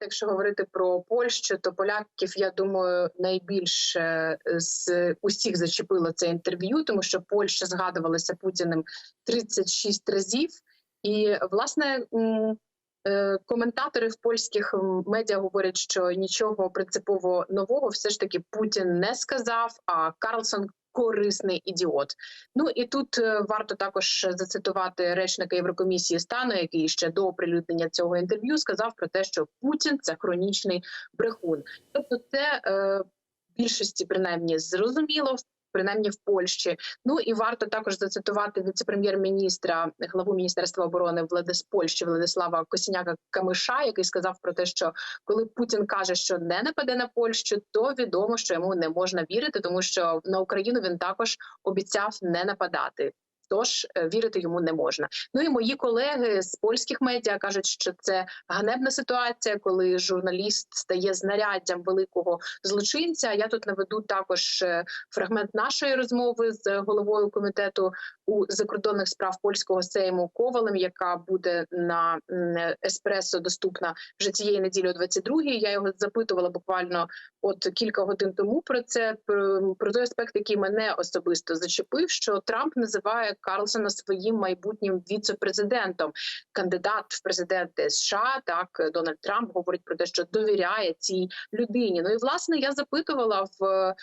Якщо говорити про Польщу, то поляків, я думаю, найбільше з усіх зачепило це інтерв'ю, тому що Польща згадувалася Путіним 36 разів, і власне. е, Коментатори в польських медіа говорять, що нічого принципово нового все ж таки Путін не сказав. А Карлсон корисний ідіот. Ну і тут е, варто також зацитувати речника Єврокомісії стану, який ще до оприлюднення цього інтерв'ю сказав про те, що Путін це хронічний брехун. Тобто, це е, більшості принаймні зрозуміло. Принаймні в Польщі, ну і варто також зацитувати віце-прем'єр-міністра, главу міністерства оборони Владис Польщі Владислава Косіняка Камиша, який сказав про те, що коли Путін каже, що не нападе на Польщу, то відомо, що йому не можна вірити, тому що на Україну він також обіцяв не нападати. Тож е, вірити йому не можна. Ну і мої колеги з польських медіа кажуть, що це ганебна ситуація, коли журналіст стає знаряддям великого злочинця. Я тут наведу також е, фрагмент нашої розмови з головою комітету у закордонних справ польського сейму Ковалем, яка буде на еспресо доступна вже цієї неділі о 22-й. Я його запитувала буквально от кілька годин тому про це про, про той аспект, який мене особисто зачепив, що Трамп називає Карлсона своїм майбутнім віце-президентом. Кандидат в президенти США, так Дональд Трамп говорить про те, що довіряє цій людині. Ну і власне я запитувала в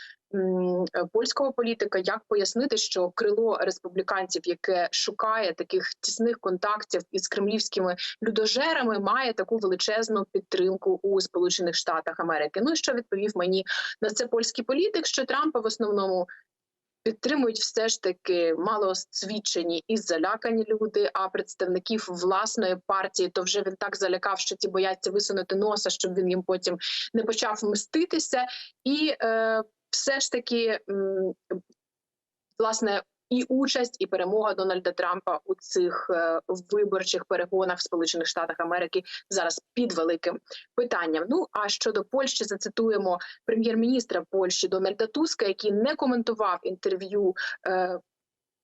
польського політика, як пояснити, що крило республіканців, яке шукає таких тісних контактів із кремлівськими людожерами, має таку величезну підтримку у Сполучених Штатах Америки. Ну і що відповів мені на це польський політик, що Трампа в основному. Підтримують все ж таки малоосвічені і залякані люди. А представників власної партії то вже він так залякав, що ті бояться висунути носа, щоб він їм потім не почав мститися. І е, все ж таки, власне, і участь, і перемога Дональда Трампа у цих е, виборчих перегонах в Сполучених Штатах Америки зараз під великим питанням. Ну а щодо Польщі, зацитуємо прем'єр-міністра Польщі Дональда Туска, який не коментував інтерв'ю.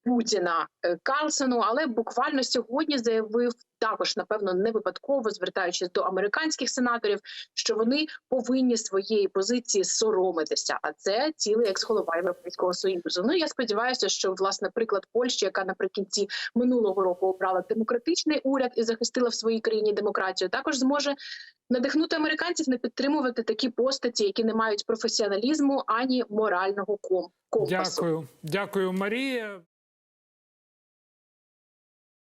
Путіна е, Карлсону, але буквально сьогодні заявив також, напевно, не випадково звертаючись до американських сенаторів, що вони повинні своєї позиції соромитися. А це цілий екс-голова Європейського союзу. Ну я сподіваюся, що власне приклад Польщі, яка наприкінці минулого року обрала демократичний уряд і захистила в своїй країні демократію, також зможе надихнути американців не підтримувати такі постаті, які не мають професіоналізму ані морального ком- компасу. Дякую, дякую, Марія.